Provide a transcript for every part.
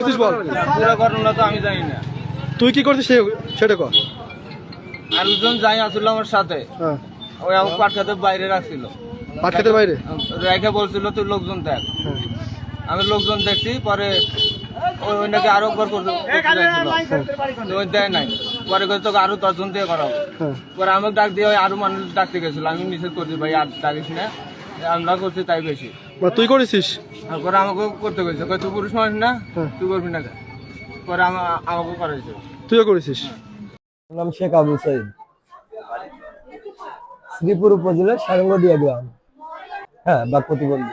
করছিস বল। পুরো ঘটনা তো আমি জানি না। তুই কি করছিস সেটা কর। আরেকজন যাই আসছিল আমার সাথে। হ্যাঁ। ওই আমার পাটখাতে বাইরে রাখছিল। পাট বাইরে? রেখে বলছিল তুই লোকজন দেখ। হ্যাঁ। আমি লোকজন দেখছি পরে ওই ওইটাকে আরও একবার করতে ওই দেয় নাই। পরে করে তোকে আরও দশজন দিয়ে করাবো। হ্যাঁ। পরে আমাকে ডাক দিয়ে ওই আরও মানুষ ডাকতে গেছিল। আমি নিষেধ করছি ভাই আর ডাকিস না। আমরা করছি তাই বেশি। তুই করেছিস? তারপরে আমাকে করতে গেছে কয় তুই পুরুষ মানুষ না? হ্যাঁ। তুই করবি না? পরে আমা- আমাকে করাইছে। তুইও করেছিস? নাম শেখ আবু সাইদ। শ্রীপুর উপজেলার সারঙ্গদিয়া গ্রাম। হ্যাঁ বাক প্রতিবন্ধী।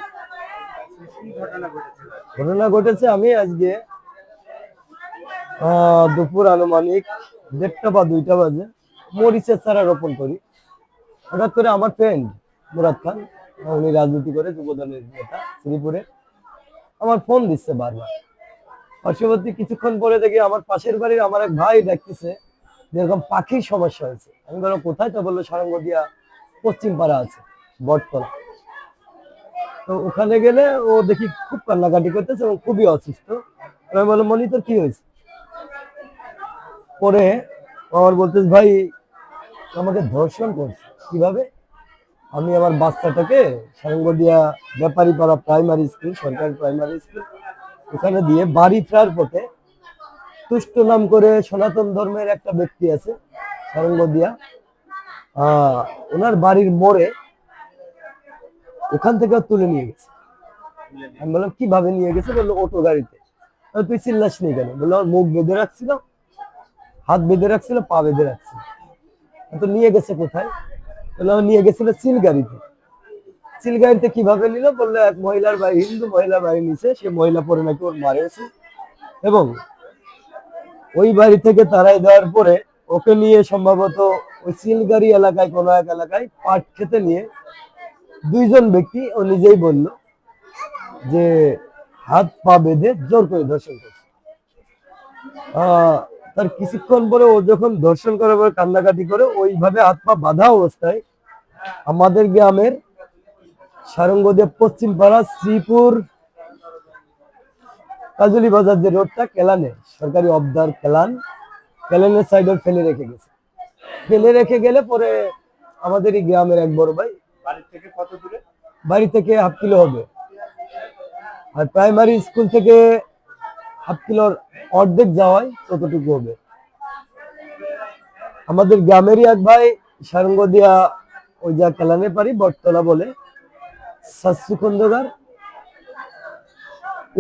ঘটনা ঘটেছে আমি আজকে আহ, দুপুর আনুমানিক দেড়টা বা দুইটা বাজে মরিচের চারা রোপণ করি। হঠাৎ করে আমার ফ্রেন্ড মুরাদ খান উনি রাজনীতি করে, যুবদলের নেতা শ্রীপুরে। আমার ফোন দিচ্ছে বারবার। পার্শ্ববর্তী কিছুক্ষণ পরে দেখি আমার পাশের বাড়ির আমার এক ভাই দেখতেছে যেরকম পাখির সমস্যা হয়েছে। আমি বললাম, কোথায়? তো বলল, সারঙ্গদিয়া পশ্চিম পাড়া আছে, বটতলা। তো ওখানে গেলে ও দেখি খুব কান্নাকাটি করতেছে এবং খুবই অসুস্থ। আমি বললাম, মনি, তোর কি হয়েছে? পরে আমার বলতেছে, ভাই, আমাকে ধর্ষণ করছে। কীভাবে? আমি আমার বাচ্চাটাকে সারঙ্গদিয়া ব্যাপারী পাড়া প্রাইমারি স্কুল সরকারি প্রাইমারি স্কুল ওখানে দিয়ে বাড়ি ফেরার পথে তুষ্ট নাম করে সনাতন ধর্মের একটা ব্যক্তি আছে সারঙ্গদিয়া ওনার বাড়ির মোড়ে ওখান থেকে তুলে নিয়ে গেছে। আমি বললাম, কীভাবে নিয়ে গেছে? বলল, অটো গাড়িতে। তুই চিল্লাস নি কেন? বলল মুখ বেঁধে রাখছিল, হাত বেঁধে রাখছিল, পা বেঁধে রাখছিল। তো নিয়ে গেছে কোথায়? নিয়ে গেছিল চিল গাড়িতে চিল গাড়িতে কীভাবে নিল? বলল এক মহিলার বাড়ি হিন্দু মহিলার বাড়ি নিচে, সে মহিলা পরে নাকি ওর মারেছে এবং ওই বাড়ি থেকে তারাই দেওয়ার পরে ওকে নিয়ে সম্ভবত ওই সিলগাড়ি এলাকায়, কোনো এক এলাকায় পাট খেতে নিয়ে দুইজন ব্যক্তি ও নিজেই বলল যে হাত পা বেঁধে জোর করে ধর্ষণ করছে। তার কিছুক্ষণ পরে ও যখন ধর্ষণ করার পরে কান্নাকাটি করে ওইভাবে পা বাঁধা অবস্থায় আমাদের গ্রামের সারঙ্গদেব পশ্চিম পাড়া শ্রীপুর কাজলি বাজার যে রোডটা কেলানে সরকারি অবদার কেলান কেলানের সাইডে ফেলে রেখে গেছে। ফেলে রেখে গেলে পরে আমাদের এই গ্রামের এক বড় ভাই বাড়ি থেকে হাফ কিলো হবে। আর প্রাইমারি স্কুল থেকে হাফ কিলোর অর্ধেক যাওয়ায় ততটুকু হবে। আমাদের গ্রামেরই এক ভাই সারঙ্গ দিয়া ওই যা কেলানে পারি বটতলা বলে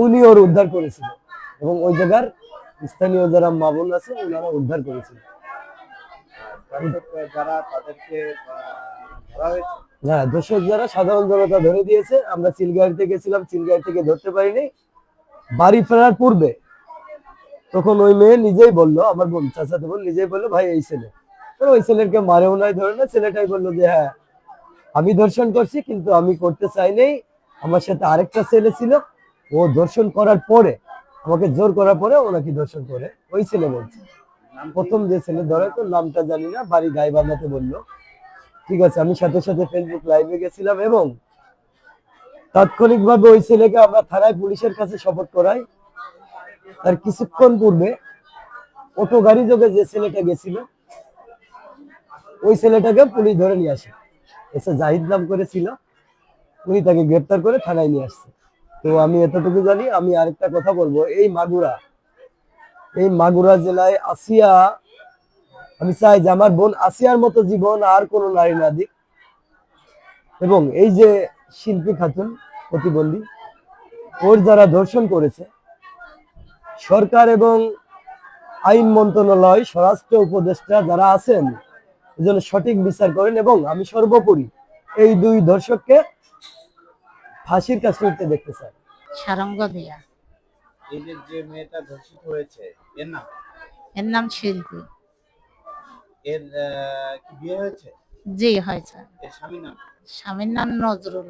উনি ওর উদ্ধার করেছিল এবং ওই জায়গার স্থানীয় যারা মামুন আছে ওনারা উদ্ধার করেছিল। যারা তাদেরকে হ্যাঁ দর্শক যারা সাধারণ জনতা ধরে দিয়েছে, আমরা চিলগাড়িতে গেছিলাম, চিলগাড়ি থেকে ধরতে পারিনি। বাড়ি ফেরার পূর্বে তখন ওই মেয়ে নিজেই বলল আমার বোন চাচাতে বোন নিজেই বলল ভাই এই ছেলে। তো ওই ছেলেকে মারেও নাই ধরে না ছেলেটাই বলল যে হ্যাঁ আমি ধর্ষণ করছি কিন্তু আমি করতে চাই চাইনি আমার সাথে আরেকটা ছেলে ছিল ও ধর্ষণ করার পরে আমাকে জোর করার পরে ও নাকি ধর্ষণ করে। ওই ছেলে বলছে। প্রথম যে ছেলে ধরে তো নামটা জানি না বাড়ি গায়ে বাঁধাতে বলল। ঠিক আছে আমি সাথে সাথে ফেসবুক লাইভে গেছিলাম এবং তাৎক্ষণিকভাবে ওই ছেলেকে আমরা থানায় পুলিশের কাছে শপথ করাই। তার কিছুক্ষণ পূর্বে অটো গাড়ি যোগে যে ছেলেটা গেছিল, ওই ছেলেটাকে পুলিশ ধরে নিয়ে আসে। এসে জাহিদ নাম করেছিল, উনি তাকে গ্রেপ্তার করে থানায় নিয়ে আসছে। তো আমি এতটুকু জানি, আমি আরেকটা কথা বলব। এই মাগুরা এই মাগুরা জেলায় আসিয়া, আমি চাই যে আমার বোন আসিয়ার মতো জীবন আর কোনো নারী না দিক। এবং এই যে শিল্পী খাতুন প্রতিবন্ধী ওর যারা ধর্ষণ করেছে সরকার এবং আইন মন্ত্রণালয় স্বরাষ্ট্র উপদেষ্টা যারা আছেন এজন্য সঠিক বিচার করেন এবং আমি সর্বোপরি এই দুই ধর্ষককে ফাঁসির কাছে উঠতে দেখতে চাই। সারঙ্গ দিয়া। এই যে মেয়েটা ধর্ষিত হয়েছে এর নাম? এর নাম শিল্পী। এর আহ, কি বিয়ে হয়েছে? জি হয়েছে। এর স্বামীর নাম? নজরুল।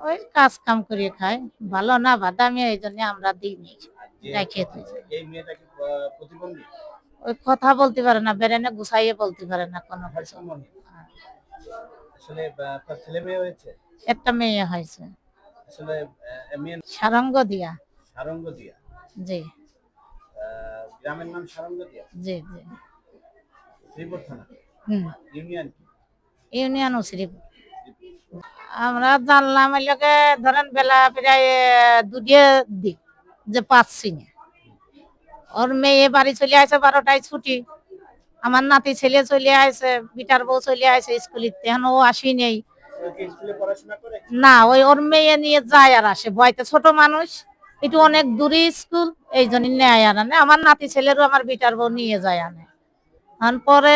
ওই কাজ কাম করে খায়। ভালো না বাদামি এই জন্য আমরা দিইনি রেখে ওই কথা বলতে পারে না বেরেনে গুছাইয়ে বলতে পারে না কোনো কিছু। একটা মেয়ে হয়েছে। আহ, মেয়ে সারঙ্গ দিয়া। জি। গ্রামের নাম সারঙ্গদিয়া জি জি। শ্রীপুর থানা? ইউনিয়ন ইউনিয়ন আমরা জানলাম এই লোকে ধরেন বেলা প্রায় দুটিয়ে দিক যে পাচ্ছি না ওর মেয়ে বাড়ি চলে আসে বারোটায় ছুটি। আমার নাতি ছেলে চলে আসে বিটার বউ চলে আসে স্কুলে এখন ও আসি নেই। না ওই ওর মেয়ে নিয়ে যায় আর আসে। বয়তে ছোট মানুষ একটু অনেক দূরে স্কুল এই জন্য নেয় আর আনে। আমার নাতি ছেলেরও আমার বিটার বউ নিয়ে যায় আনে। পরে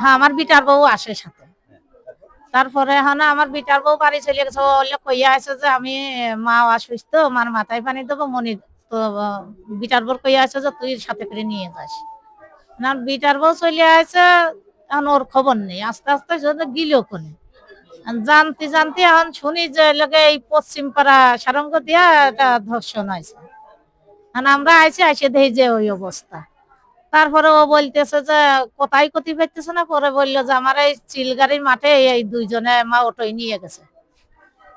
হ্যাঁ আমার বিটার বউ আসে সাথে। হ্যাঁ, তারপরে? হ্যাঁ আমার বিটার বউ বাড়ি চলে গেছে। কইয়া আছে যে আমি মা অসুস্থ মার মাথায় পানি দেবো মনি তো বিটার বউ কইয়া আছে যে তুই সাথে করে নিয়ে যাস। না বিটার বউ চলে আসে এখন ওর খবর নেই। আস্তে আস্তে গিল কোনে। জানতে জানতে এখন শুনি যে লোকে এই পশ্চিম পাড়া সারঙ্গ দিয়া একটা ধর্ষণ হয়েছে। এখন আমরা আইসি, আইসে দেখি যে ওই অবস্থা। তারপরে ও বলতেছে যে, কোথায় ক্ষতি পাইতেছে না? পরে বলল যে, আমার এই চিলগাড়ির মাঠে এই দুইজনে মা অটোই নিয়ে গেছে।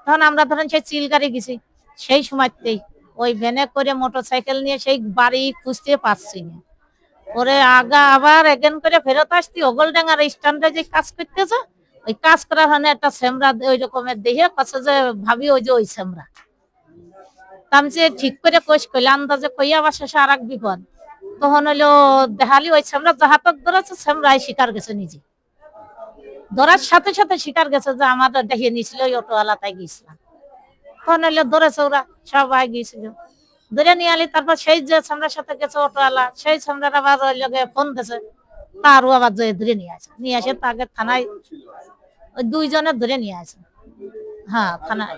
তখন আমরা ধরেন সেই চিলগাড়ি গেছি। সেই সময়তেই ওই ভ্যানে করে মোটর সাইকেল নিয়ে সেই বাড়ি খুঁজতে পারছি না। পরে আগা আবার এগেন করে ফেরত আসছি। ওগলডাঙ্গার স্ট্যান্ডে যে কাজ করতেছে, ওই কাজ করার হনে একটা সেমরা ওই রকমের দেখে কাছে যে ভাবি, ওই যে ওই সেমরা আমি যে ঠিক করে কোষ করলে আন্দাজে কইয়া আবার শেষে আর এক বিপদ। তখন হলো দেখালি ওই সেমরা যাহাতক ধরেছে সেমরাই শিকার গেছে নিজে। ধরার সাথে সাথে শিকার গেছে যে আমার দেখিয়ে নিয়েছিল ওই অটোওয়ালা তাই গিয়েছিলাম তখন হলো ধরেছে ওরা, সবাই গিয়েছিল। ধরে নিয়ে আলি, তারপর সেই যে সামরার সাথে গেছে অটোওয়ালা, সেই সামরার আবার ওই লগে ফোন দিয়েছে। তারও আবার যে ধরে নিয়ে আসে। নিয়ে আসে তাকে থানায়, ওই দুইজনে ধরে নিয়ে আসে। হ্যাঁ থানায়।